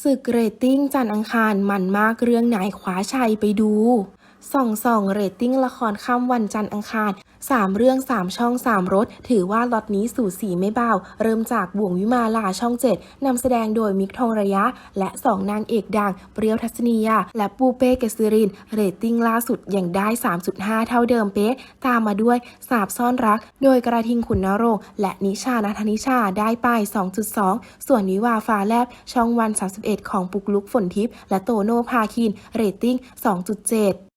ศึกเรตติ้งจันอังคารมันมากเรื่องไหนคว้าชัยไปดู ส่องส่องเรตติ้งละครค่ำวันจันทร์อังคาร 3 เรื่อง 3 ช่อง 3 รถ ถือว่าล็อตนี้สู่สีไม่เบา เริ่มจากบ่วงวิมาลาช่อง 7นำแสดงโดยมิกทองระยะ และ 2 นางเอกดัง เปรี้ยวทัศนียา และปูเป้เกษริน เรตติ้งล่าสุดยังได้ 3.5 เท่าเดิมเป๊ะ ตามมาด้วยสาบซ่อนรัก โดยกระทิงขุนนรงและนิชานัทนิชาได้ไป 2.2 ส่วนวิวาฟ้าแลบช่องวัน 31 ของปุกลุกฝนทิพย์และโตโน่พาคิน เรตติ้ง 2.7